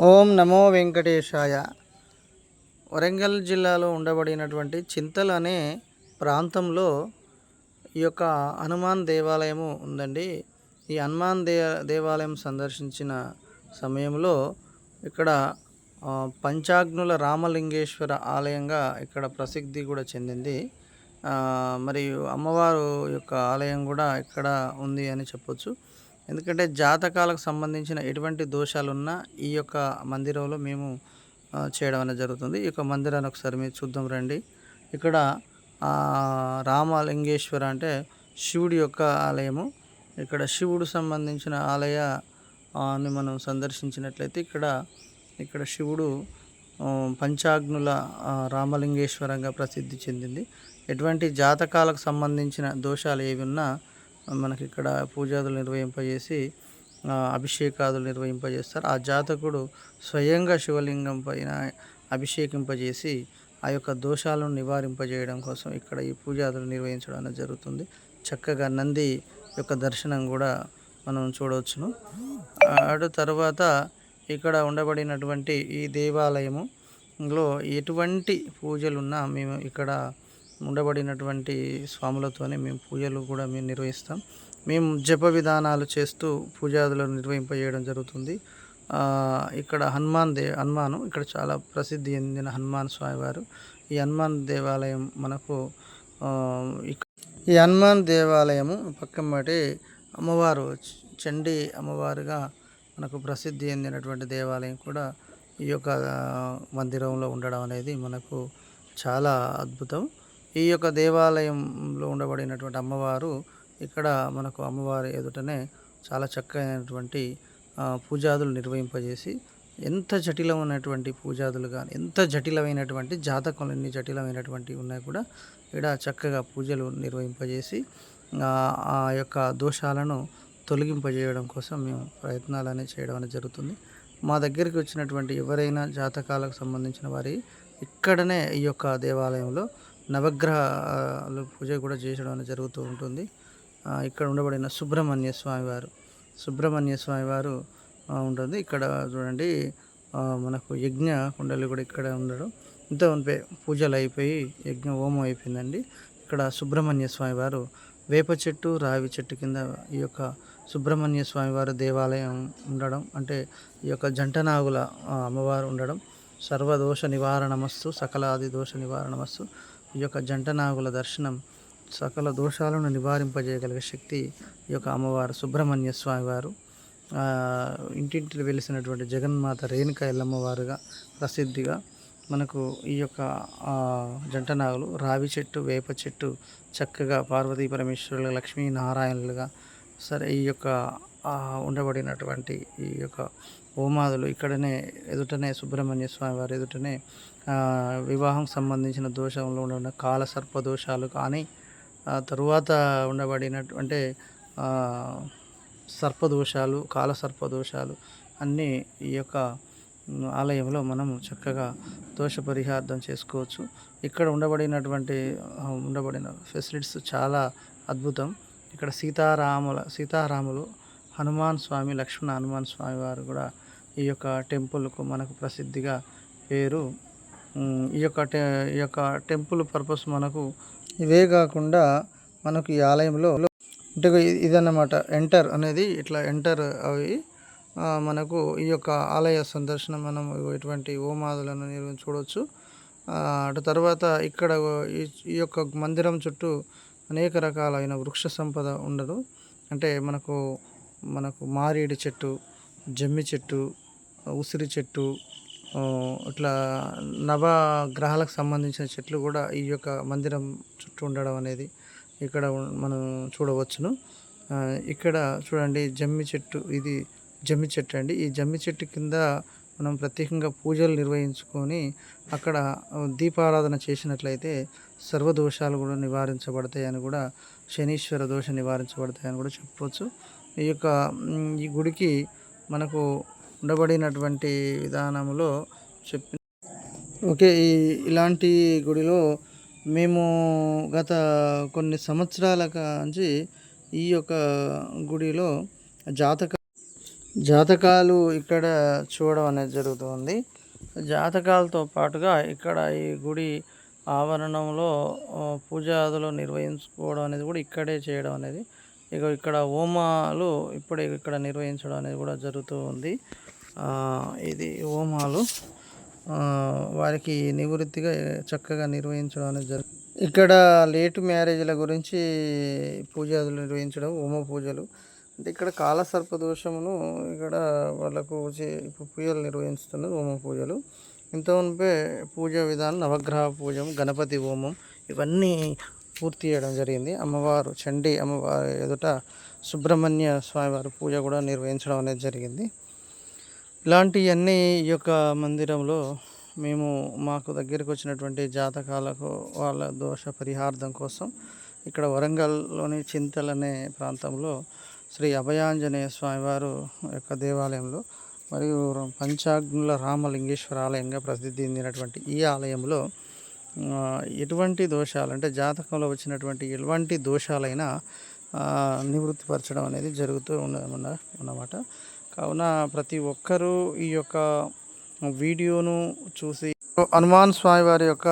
ఓం నమో వెంకటేశాయ. వరంగల్ జిల్లాలో ఉండబడినటువంటి చింతల్ అనే ప్రాంతంలో ఈ యొక్క హనుమాన్ దేవాలయము ఉందండి. ఈ హనుమాన్ దే దేవాలయం సందర్శించిన సమయంలో ఇక్కడ పంచాగ్నుల రామలింగేశ్వర ఆలయంగా ఇక్కడ ప్రసిద్ధి కూడా చెందింది. మరియు అమ్మవారు యొక్క ఆలయం కూడా ఇక్కడ ఉంది అని చెప్పొచ్చు. ఎందుకంటే జాతకాలకు సంబంధించిన ఎటువంటి దోషాలున్నా ఈ యొక్క మందిరంలో మేము చేయడం అనేది జరుగుతుంది. ఈ యొక్క మందిరాన్ని ఒకసారి మీరు చూద్దాం రండి. ఇక్కడ రామలింగేశ్వర అంటే శివుడి యొక్క ఆలయము. ఇక్కడ శివుడు సంబంధించిన ఆలయాన్ని మనం సందర్శించినట్లయితే ఇక్కడ ఇక్కడ శివుడు పంచాగ్నుల రామలింగేశ్వరంగా ప్రసిద్ధి చెందింది. ఎటువంటి జాతకాలకు సంబంధించిన దోషాలు ఏవి ఉన్నా మనకి ఇక్కడ పూజాదులు నిర్వహింపజేసి అభిషేకాదులు నిర్వహింపజేస్తారు. ఆ జాతకుడు స్వయంగా శివలింగం పైన అభిషేకింపజేసి ఆ యొక్క దోషాలను నివారింపజేయడం కోసం ఇక్కడ ఈ పూజాదులు నిర్వహించడం అనేది జరుగుతుంది. చక్కగా నంది యొక్క దర్శనం కూడా మనం చూడవచ్చును. అటు తర్వాత ఇక్కడ ఉండబడినటువంటి ఈ దేవాలయములో ఎటువంటి పూజలున్నా మేము ఇక్కడ ఉండబడినటువంటి స్వాములతోనే మేము పూజలు కూడా మేము నిర్వహిస్తాం. మేము జప విధానాలు చేస్తూ పూజాదులను నిర్వహింపజేయడం జరుగుతుంది. ఇక్కడ హనుమాన్ దే హనుమాను ఇక్కడ చాలా ప్రసిద్ధి చెందిన హనుమాన్ స్వామివారు. ఈ హనుమాన్ దేవాలయం మనకు ఈ హనుమాన్ దేవాలయము పక్కన బట్టి అమ్మవారు చండీ అమ్మవారుగా మనకు ప్రసిద్ధి చెందినటువంటి దేవాలయం కూడా ఈ యొక్క మందిరంలో ఉండడం అనేది మనకు చాలా అద్భుతం. ఈ యొక్క దేవాలయంలో ఉండబడినటువంటి అమ్మవారు ఇక్కడ మనకు అమ్మవారి ఎదుటనే చాలా చక్కనైనటువంటి పూజాదులు నిర్వహింపజేసి ఎంత జటిలమైనటువంటి పూజాదులు కానీ ఎంత జటిలమైనటువంటి జాతకంలో ఎన్ని జటిలమైనటువంటి ఉన్నాయి కూడా ఇక్కడ చక్కగా పూజలు నిర్వహింపజేసి ఆ, ఆ యొక్క దోషాలను తొలగింపజేయడం కోసం మేము ప్రయత్నాలు అనేది చేయడం అనేది జరుగుతుంది. మా దగ్గరికి వచ్చినటువంటి ఎవరైనా జాతకాలకు సంబంధించిన వారి ఇక్కడనే ఈ యొక్క దేవాలయంలో నవగ్రహాలు పూజ కూడా చేయడం అనేది జరుగుతూ ఉంటుంది. ఇక్కడ ఉండబడిన సుబ్రహ్మణ్య స్వామి వారు సుబ్రహ్మణ్య స్వామి వారు ఉంటుంది. ఇక్కడ చూడండి మనకు యజ్ఞ కుండలు కూడా ఇక్కడ ఉండడం. ఇంత పూజలు అయిపోయి యజ్ఞ హోమం అయిపోయిందండి. ఇక్కడ సుబ్రహ్మణ్య స్వామి వారు వేప చెట్టు రావి చెట్టు కింద ఈ యొక్క సుబ్రహ్మణ్య స్వామి వారి దేవాలయం ఉండడం అంటే ఈ యొక్క జంటనాగుల అమ్మవారు ఉండడం. సర్వదోష నివారణమస్తు సకలాది దోష నివారణమస్తు ఈ యొక్క జంట నాగుల దర్శనం సకల దోషాలను నివారింపజేయగలిగే శక్తి ఈ యొక్క అమ్మవారు సుబ్రహ్మణ్య స్వామి వారు. ఇంటింటికి వెలిసినటువంటి జగన్మాత రేణుక ఎల్లమ్మవారుగా ప్రసిద్ధిగా మనకు ఈ యొక్క జంట నాగులు రావి చెట్టు వేప చెట్టు చక్కగా పార్వతీ పరమేశ్వరులు లక్ష్మీ నారాయణులుగా సరే ఈ యొక్క ఉండబడినటువంటి ఈ యొక్క హోమాదులు ఇక్కడనే ఎదుటనే సుబ్రహ్మణ్య స్వామి వారి ఎదుటనే వివాహం సంబంధించిన దోషంలో ఉన్న కాల సర్ప దోషాలు కానీ తరువాత ఉండబడినట్టు అంటే సర్పదోషాలు కాల సర్పదోషాలు అన్నీ ఈ యొక్క ఆలయంలో మనం చక్కగా దోష పరిహార్థం చేసుకోవచ్చు. ఇక్కడ ఉండబడినటువంటి ఉండబడిన ఫెసిలిటీస్ చాలా అద్భుతం. ఇక్కడ సీతారాముల సీతారాములు హనుమాన్ స్వామి లక్ష్మణ హనుమాన్ స్వామి వారు కూడా ఈ యొక్క టెంపుల్కు మనకు ప్రసిద్ధిగా పేరు. ఈ యొక్క టె ఈ యొక్క టెంపుల్ పర్పస్ మనకు ఇవే కాకుండా మనకు ఈ ఆలయంలో అంటే ఇది- ఇదన్నమాట ఎంటర్ అనేది ఇట్లా ఎంటర్ అవి మనకు ఈ యొక్క ఆలయ సందర్శన మనం ఇటువంటి ఓమాదులను చూడవచ్చు అటు తర్వాత ఇక్కడ ఈ ఈ యొక్క మందిరం చుట్టూ అనేక రకాలైన వృక్ష సంపద ఉండదు. అంటే మనకు మనకు మారేడు చెట్టు జమ్మి చెట్టు ఉసిరి చెట్టు ఇట్లా నవ గ్రహాలకు సంబంధించిన చెట్లు కూడా ఈ యొక్క మందిరం చుట్టూ ఉండడం అనేది ఇక్కడ మనం చూడవచ్చును. ఇక్కడ చూడండి జమ్మి చెట్టు ఇది జమ్మి చెట్టు అండి. ఈ జమ్మి చెట్టు కింద మనం ప్రత్యేకంగా పూజలు నిర్వహించుకొని అక్కడ దీపారాధన చేసినట్లయితే సర్వదోషాలు కూడా నివారించబడతాయని కూడా శనీశ్వర దోష నివారించబడతాయని కూడా చెప్పవచ్చు ఈ యొక్క ఈ గుడికి మనకు ఉండబడినటువంటి విధానంలో చెప్పి ఓకే ఈ ఇలాంటి గుడిలో మేము గత కొన్ని సంవత్సరాల నుంచి ఈ యొక్క గుడిలో జాతక జాతకాలు ఇక్కడ చూడడం అనేది జరుగుతుంది. జాతకాలతో పాటుగా ఇక్కడ ఈ గుడి ఆవరణంలో పూజాదులు నిర్వహించుకోవడం అనేది కూడా ఇక్కడే చేయడం అనేది ఇక ఇక్కడ హోమాలు ఇప్పుడే ఇక్కడ నిర్వహించడం అనేది కూడా జరుగుతూ ఉంది. ఇది హోమాలు. వారికి నివృత్తిగా చక్కగా నిర్వహించడం అనేది జరుగు ఇక్కడ లేటు మ్యారేజ్ల గురించి పూజలు నిర్వహించడం హోమ పూజలు. అంటే ఇక్కడ కాలసర్ప దోషమును ఇక్కడ వాళ్ళకు ఇప్పుడు పూజలు నిర్వహిస్తున్నది హోమ పూజలు. ఇంత మునిపే పూజ విధానం నవగ్రహ పూజం గణపతి హోమం ఇవన్నీ పూర్తి చేయడం జరిగింది. అమ్మవారు చండీ అమ్మవారి ఎదుట సుబ్రహ్మణ్య స్వామివారి పూజ కూడా నిర్వహించడం అనేది జరిగింది. ఇలాంటివన్నీ ఈ యొక్క మందిరంలో మేము మాకు దగ్గరికి వచ్చినటువంటి జాతకాలకు వాళ్ళ దోష పరిహార్థం కోసం ఇక్కడ వరంగల్లోని చింతల్ అనే ప్రాంతంలో శ్రీ అభయాంజనేయ స్వామివారు యొక్క దేవాలయంలో మరియు పంచాగ్నుల రామలింగేశ్వర ఆలయంగా ప్రసిద్ధి చెందినటువంటి ఈ ఆలయంలో ఎటువంటి దోషాలు అంటే జాతకంలో వచ్చినటువంటి ఎటువంటి దోషాలైనా నివృత్తిపరచడం అనేది జరుగుతూ ఉన్న అన్నమాట కావున ప్రతి ఒక్కరూ ఈ యొక్క వీడియోను చూసి హనుమాన్ స్వామి వారి యొక్క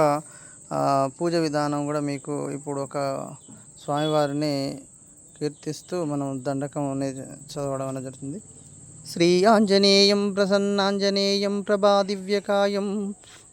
పూజ విధానం కూడా మీకు ఇప్పుడు ఒక స్వామివారిని కీర్తిస్తూ మనం దండకం అనేది చదవడం అనేది జరుగుతుంది. శ్రీ ఆంజనేయం ప్రసన్నాంజనేయం ప్రభాదివ్యకాయం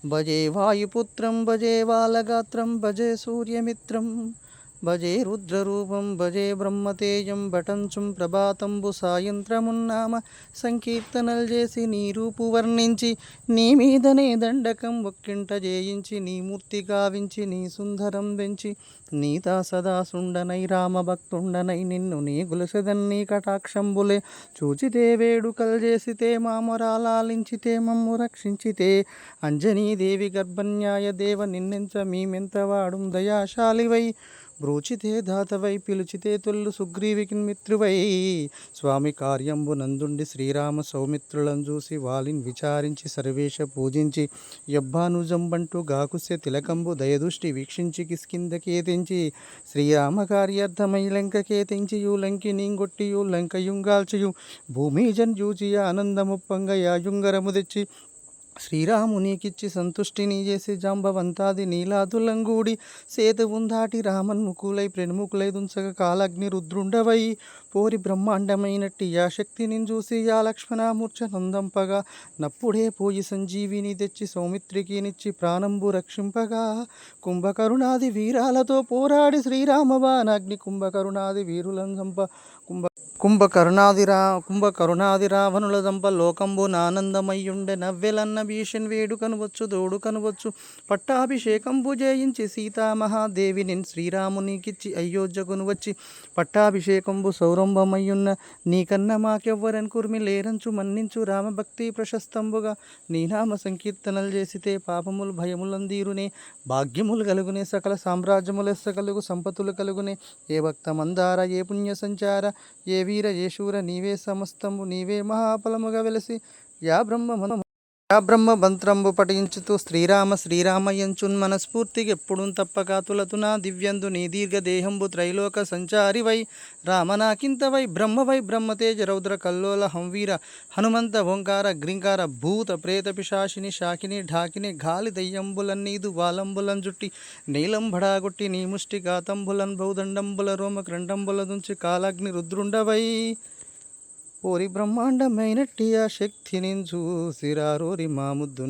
భజే వాయుపుత్రం భజే బాలగాత్రం భజే సూర్యమిత్రం. భజే రుద్రరూపం భజే బ్రహ్మతేజం భటంచుం ప్రభాతంబు సాయంత్రమున్నామ సంకీర్తనలు చేసి నీ రూపు వర్ణించి నీ మీదనే దండకం ఒక్కింట జయించి నీ మూర్తి గావించి నీ సుందరం పెంచి నీతా సదా సుండనై రామభక్తుండనై నిన్ను నీ గులసెదన్నీ కటాక్షంబులే చూచితే వేడుకలు చేసితే మామరాలాలించితే మమ్ము రక్షించితే అంజనీదేవి గర్భన్యాయ దేవ నిన్నెంత మీమెంత వాడుం దయాశాలివై బ్రూచితే ధాతవై పిలుచితే తొల్లు సుగ్రీవికి మిత్రువై. స్వామి కార్యంబు నందుండి శ్రీరామ సౌమిత్రులను చూసి వాలిని విచారించి సర్వేశ పూజించి యబ్బానుజంబంటూ గాకుస్య తిలకంబు దయదృష్టి వీక్షించి కిస్కింద కేతించి. శ్రీరామ కార్యార్థమై కేతించి యు లంకి నీంగొట్టియు లంకయుంగాల్చియు. భూమి జన్యూచి ఆనందముప్పంగ యాయుంగరము తెచ్చి శ్రీరామునికిచ్చి సంతుష్టిని చేసి జాంబవంతాది నీలాదులంగూడి సేతువుందాటి రామన్ ముకులై ప్రణముకులై దుంసక కాలగ్ని రుద్రుండవై. పోరి బ్రహ్మాండమైనట్టి యా శక్తిని చూసి యా లక్ష్మణామూర్చ నందంపగా. నప్పుడే పోయి సంజీవిని తెచ్చి సౌమిత్రికి నిచ్చి ప్రాణంబు రక్షింపగా. కుంభకరుణాది వీరాలతో పోరాడి శ్రీరామబాణాగ్ని కుంభకరుణాది వీరులం చంప. కుంభ కుంభకరుణాది రా కుంభకరుణాది రావణుల దంప లోకంబు నానందమయ్యుండె నవ్వెలన్న భీషన్ వేడు కనువచ్చు దోడు వచ్చు పట్టాభిషేకంబు జయించి సీతామహాదేవిని శ్రీరామునికిచ్చి అయోధ్యకును వచ్చి పట్టాభిషేకంబు సౌరంభమయ్యున్న నీకన్న మాకెవ్వరన్ కుర్మి లేరంచు మన్నించు రామభక్తి ప్రశస్తంబుగా. నీనామ సంకీర్తనలు చేసితే పాపములు భయములందీరునే భాగ్యములు కలుగునే సకల సామ్రాజ్యములెస్స కలుగు సంపతులు కలుగునే. ఏ భక్త మందార ఏ పుణ్య సంచార ఏ వీర ఏ శూర నీవే సమస్తంబు నీవే మహాఫలముగా వెలసి యా బ్రహ్మ యా మంత్రంబు పఠించుతూ శ్రీరామ శ్రీరామయంచున్ మనస్ఫూర్తికి ఎప్పుడు తప్పక తులతునా దివ్యందు నీ దీర్ఘ దేహంబు త్రైలోక సంచారి వై రామనాకింత వై బ్రహ్మ వై బ్రహ్మతేజ రౌద్ర కల్లోల హంవీర హనుమంత ఓంకార గ్రింకార భూత ప్రేత పిశాచిని శాకిని ఢాకిని గాలి దయ్యంబులన్నీదు వాలంబులం జుట్టి నీలం భడాగొట్టి నీ ముష్టి గాతంబులన్ బౌదండంబుల రోమ క్రండంబుల దుంచి కాలాగ్ని రుద్రుండవై ఓరి బ్రహ్మాండమైనట్టి ఆ శక్తిని చూసిరారోరి మా ముద్దు